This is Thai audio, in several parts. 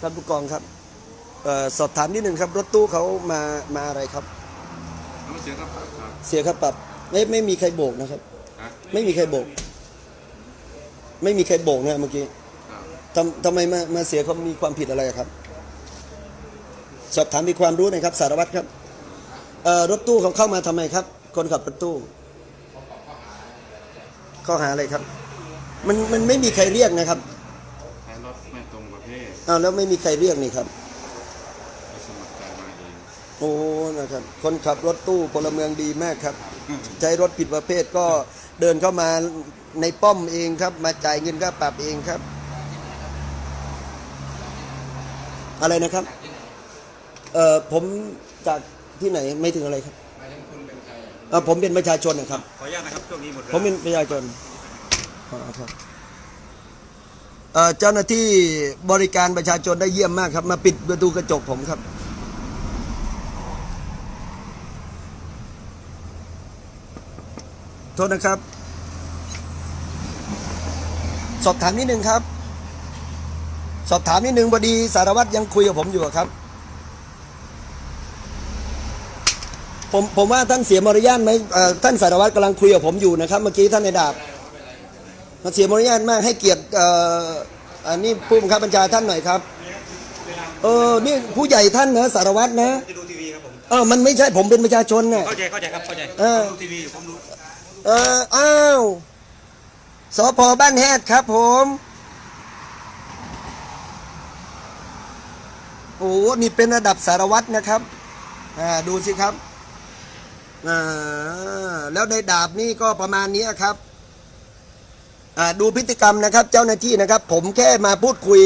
ท่านผู้กองครับเอ่อสอบถามนิดหนึ่งครับ รถตู้เขามามาอะไรครับน้ำเสียงครับครับ เสียค่าปรับไม่ไม่มีใครโบกนะครับฮะไม่มีใครโบก ไม่มีใครโบกนะเมื่อกี้ครับทำทำไมมามาเสียเขามีความผิดอะไรครับ สอบถามมีความรู้หน่อยครับ สารวัตรครับเอ่อรถตู้เขาเข้ามาทำไมครับ คนขับรถตู้ข้อหาอะไรครับ มันมันไม่มีใครเรียกนะครับ ใช้รถไม่ตรง ประเภทอ้าวแล้วไม่มีใครเรียกนี่ครับไปสมัครใจมาเองโอ้นะครับ คนขับรถตู้พลเมืองดีมากครับ ใช้รถผิดประเภทก็เดินเข้ามาในป้อมเองครับ มาจ่ายเงินค่าปรับเองครับ อะไรนะครับเอ่อผมจากที่ไหนไม่ถึงอะไรครับเอ่อผมเป็นประชาชนนะครับ ขออนุญาตนะครับช่วงนี้หมดเวลา ผมเป็นประชาชนอ๋อครับ เจ้าหน้าที่บริการประชาชนได้เยี่ยมมากครับ มาปิดประตูกระจกผมครับ โทษนะครับ สอบถามนิดนึงครับ สอบถามนิดนึงพอดีสารวัตรยังคุยกับผมอยู่ครับผมผมว่าท่านเสียมารยาทไหมท่านสารวัตรกำลังคุยกับผมอยู่นะครับ เมื่อกี้ท่านในดาบมันเสียมารยาทมากให้เกียรติ เอ่ออันนี้ผู้บังคับบัญชาท่านหน่อยครับ เออ นี่ผู้ใหญ่ท่านนะสารวัตรนะ จะดูทีวีครับผมเออ มันไม่ใช่ผมเป็นประชาชนน่ะ เข้าใจเข้าใจครับเข้าใจเออ ผมดูทีวีอยู่ผมดูเออ อ้าวสพบ้านแฮดครับผม โอ้นี่เป็นระดับสารวัตรนะครับ อ่า ดูสิครับ อ่า แล้วในดาบนี่ก็ประมาณนี้ครับอ่า ดูพฤติกรรมนะครับเจ้าหน้าที่นะครับ ผมแค่มาพูดคุย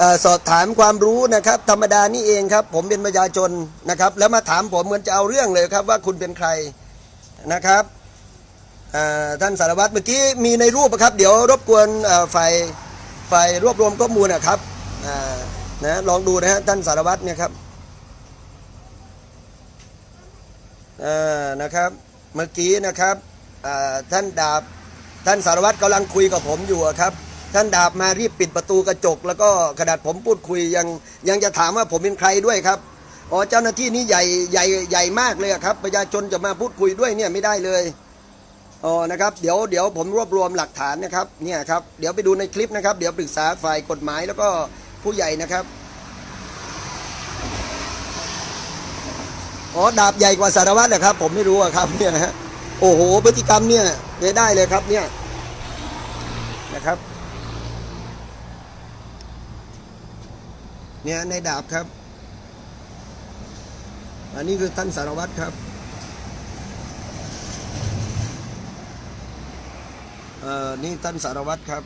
อสอบถามความรู้นะครับ ธรรมดานี่เองครับ ผมเป็นประชาชนนะครับ แล้วมาถามผมเหมือนจะเอาเรื่องเลยครับว่าคุณเป็นใครนะครับท่านสารวัตรเมื่อกี้มีในรูปอะครับ เดี๋ยวรบกวนฝ่ายฝ่ายรวบรวมข้อมูลนะครับนะลองดูนะฮะท่านสารวัตรเนี่ยครับนะครับ เมื่อกี้นะครับท่านดาบ ท่านสารวัตรกำลังคุยกับผมอยู่ครับ ท่านดาบมารีบปิดประตูกระจก แล้วก็ขนาดผมพูดคุยยังยังจะถามว่าผมเป็นใครด้วยครับอ๋อเจ้าหน้าที่นี่ใหญ่ใหญ่ใหญ่มากเลยครับ ประชาชนจะมาพูดคุยด้วยเนี่ยไม่ได้เลยอ๋อนะครับเดี๋ยวเดี๋ยวผมรวบรวมหลักฐานนะครับเนี่ยครับเดี๋ยวไปดูในคลิปนะครับ เดี๋ยวปรึกษาฝ่ายกฎหมายแล้วก็ผู้ใหญ่นะครับอ๋อดาบใหญ่กว่าสารวัตรเหรอครับ ผมไม่รู้อะครับเนี่ยนะฮะ โอ้โห พฤติกรรมเนี่ยไม่ได้เลยครับเนี่ยนะครับ เนี่ยในดาบครับ อันนี้คือท่านสารวัตรครับเอ่อนี่ท่านสารวัตรครับ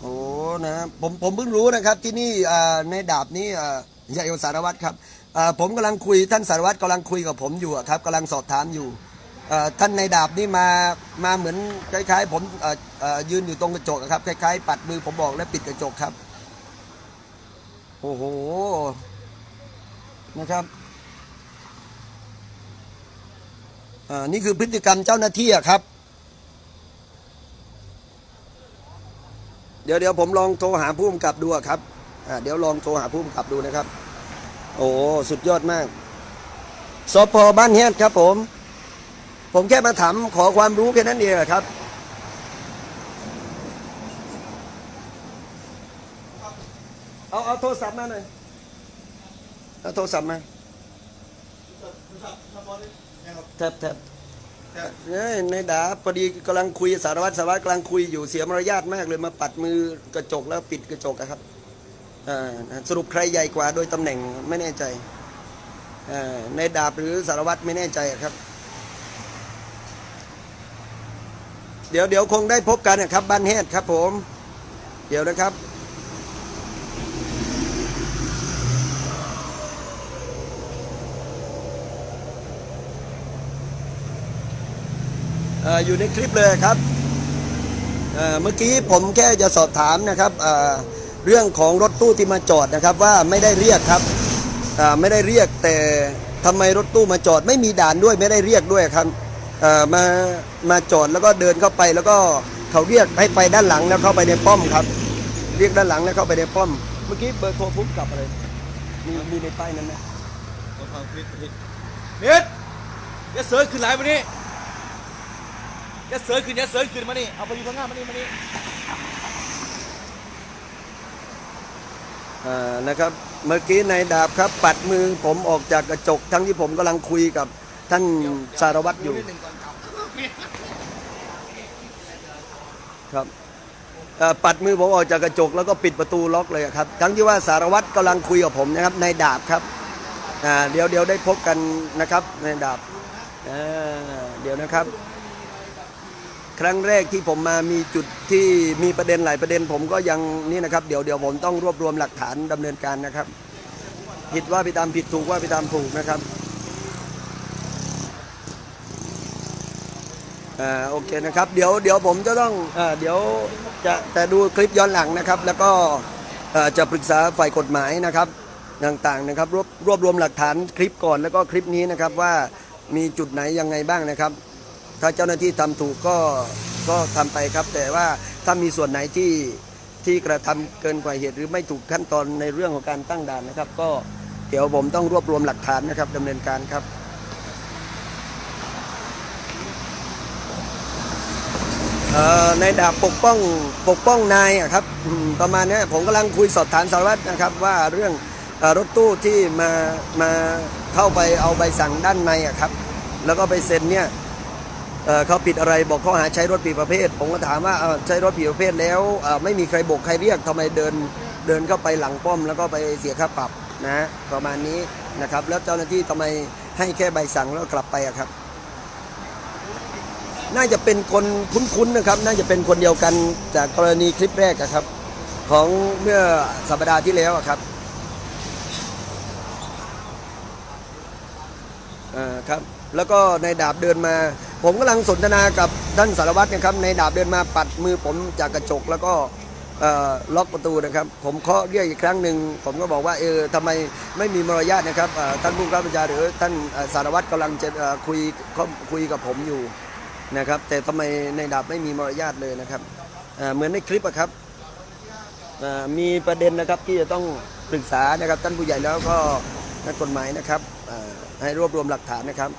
โอ้ นะ ผมผมเพิ่งรู้นะครับที่นี่ในดาบนี้อ่าใหญ่สารวัตรครับผมกำลังคุยท่านสารวัตรกำลังคุยกับผมอยู่ครับกำลังสอบถามอยู่ท่านในดาบนี่มามาเหมือนคล้ายๆ ผมยืนอยู่ตรงกระจกครับคล้ายๆ ปัดมือผมบอกแล้วปิดกระจกครับโอ้โหนะครับนี่คือพฤติกรรมเจ้าหน้าที่ครับ ดี๋ยวเดี๋ยวผมลองโทรหาผู้กำกับดูครับอ่าเดี๋ยวลองโทรหาผู้กำกับดูนะครับ โอ้สุดยอดมากสพบ้านแฮดครับผม ผมแค่มาถามขอความรู้แค่นั้นเองครับเอาเอาโทรศัพท์มาหน่อยเอาโทรศัพท์มาแทบแทบ เอ้ยในดาพอดีกำลังคุยสารวัตรสารวัตรกำลังคุยอยู่เสียมารยาทมากเลยมาปัดมือกระจกแล้วปิดกระจกอะครับสรุปใครใหญ่กว่าโดยตำแหน่งไม่แน่ใจอ่าในดาบหรือสารวัตรไม่แน่ใจครับ เดี๋ยวเดี๋ยวคงได้พบกันนะครับบ้านแฮดครับผม เดี๋ยวนะครับ อยู่ในคลิปเลยครับเมื่อกี้ผมแค่จะสอบถามนะครับเรื่องของรถตู้ที่มาจอดนะครับว่าไม่ได้เรียกครับไม่ได้เรียกแต่ทำไมรถตู้มาจอดไม่มีด่านด้วยไม่ได้เรียกด้วยครับมามาจอดแล้วก็เดินเข้าไปแล้วก็เขาเรียกให้ไปด้านหลังแล้วเข้าไปในป้อมครับ เรียกด้านหลังแล้วเข้าไปในป้อม เมื่อกี้เบอร์โทรพุ่กับอะไรมีมีในป้ายนั้นไหมคนฟังพิษพิษเน็ตอย่าเสือขึ้นหลายมานี่อ ย่าเสือขึ้นอย่าเสือขึ้นมานี่เอาไปอยู่ข้างหน้ามานี่มานี่อ่านะครับเมื่อกี้นายดาบครับปัดมือผมออกจากกระจก ทั้งที่ผมกำลังคุยกับท่านสารวัตรอยู่ครับเอ่อปัดมือผมออกจากกระจกแล้วก็ปิดประตูล็อกเลยครับ ทั้งที่ว่าสารวัตรกำลังคุยกับผมนะครับนายดาบครับอ่าเดี๋ยวเดี๋ยวได้พบกันนะครับนายดาบอ่าเดี๋ยวนะครับ ครั้งแรกที่ผมมามีจุดที่มีประเด็นหลายประเด็น ผมก็ยังนี่นะครับเดี๋ยวเดี๋ยวผมต้องรวบรวมหลักฐานดำเนินการนะครับ ผิดว่าไปตามผิดถูกว่าไปตามถูกนะครับอ่าโอเคนะครับ เดี๋ยวเดี๋ยวผมจะต้องอ่าเดี๋ยวจะจะดูคลิปย้อนหลังนะครับ แล้วก็อ่าจะปรึกษาฝ่ายกฎหมายนะครับต่างๆนะครับรวบรวบรวมหลักฐานคลิปก่อนแล้วก็คลิปนี้นะครับว่ามีจุดไหนยังไงบ้างนะครับ ถ้าเจ้าหน้าที่ทำถูกก็ก็ทำไปครับ แต่ว่าถ้ามีส่วนไหนที่ที่กระทำเกินกว่าเหตุหรือไม่ถูกขั้นตอนในเรื่องของการตั้งด่านนะครับ ก็เดี๋ยวผมต้องรวบรวมหลักฐานนะครับดำเนินการครับในดาบปกป้องปกป้องนายครับประมาณนี้ผมกำลังคุยสอบถามสารวัตรนะครับ ว่าเรื่องรถตู้ที่มามาเข้าไปเอาใบสั่งด้านในครับ แล้วก็ไปเซ็นเนี่ย เขาผิดอะไรบอกข้อหาใช้รถผิดประเภท ผมก็ถามว่าใช้รถผิดประเภทแล้วไม่มีใครโบกใครเรียกทำไมเดินเดินเข้าไปหลังป้อมแล้วก็ไปเสียค่าปรับนะประมาณนี้นะครับ แล้วเจ้าหน้าที่ทำไมให้แค่ใบสั่งแล้วกลับไปครับ น่าจะเป็นคนคุ้นๆนะครับ น่าจะเป็นคนเดียวกันจากกรณีคลิปแรกครับ ของเมื่อสัปดาห์ที่แล้วครับอ่าครับ แล้วก็นายดาบเดินมา ผมกำลังสนทนากับท่านสารวัตรนะครับนายดาบเดินมาปัดมือผมจากกระจกแล้วก็ล็อกประตูนะครับ ผมเคาะเรียกอีกครั้งหนึ่งผมก็บอกว่าเออทำไมไม่มีมารยาทนะครับท่านผู้กำกับบัญชาหรือท่านสารวัตรกำลังจะคุยคุยกับผมอยู่นะครับ แต่ทำไมนายดาบไม่มีมารยาทเลยนะครับเหมือนในคลิปอะครับมีประเด็นนะครับที่จะต้องปรึกษานะครับท่านผู้ใหญ่แล้วก็นักกฎหมายนะครับให้รวบรวมหลักฐานนะครับ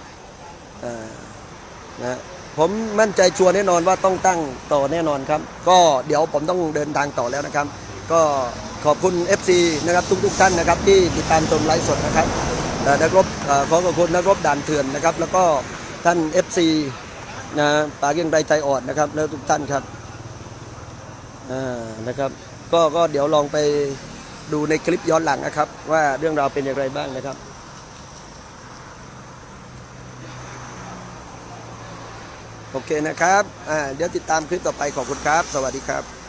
นะผมมั่นใจชัวร์แน่นอนว่าต้องตั้งต่อแน่นอนครับ ก็เดี๋ยวผมต้องเดินทางต่อแล้วนะครับ ก็ขอบคุณ FC นะครับทุกๆท่านนะครับ ที่ติดตามชมไลฟ์สดนะครับนักรบอขอขอบคุณนักรบด่านเถื่อนนะครับ แล้วก็ท่าน FC นะปาเกียงไรใจอ่อนนะครับ แล้วทุกท่านครับอ่านะครับก็ก็เดี๋ยวลองไปดูในคลิปย้อนหลังนะครับ ว่าเรื่องราวเป็นอย่างไรบ้างนะครับ โอเคนะครับ เดี๋ยวติดตามคลิปต่อไปขอบคุณครับ สวัสดีครับ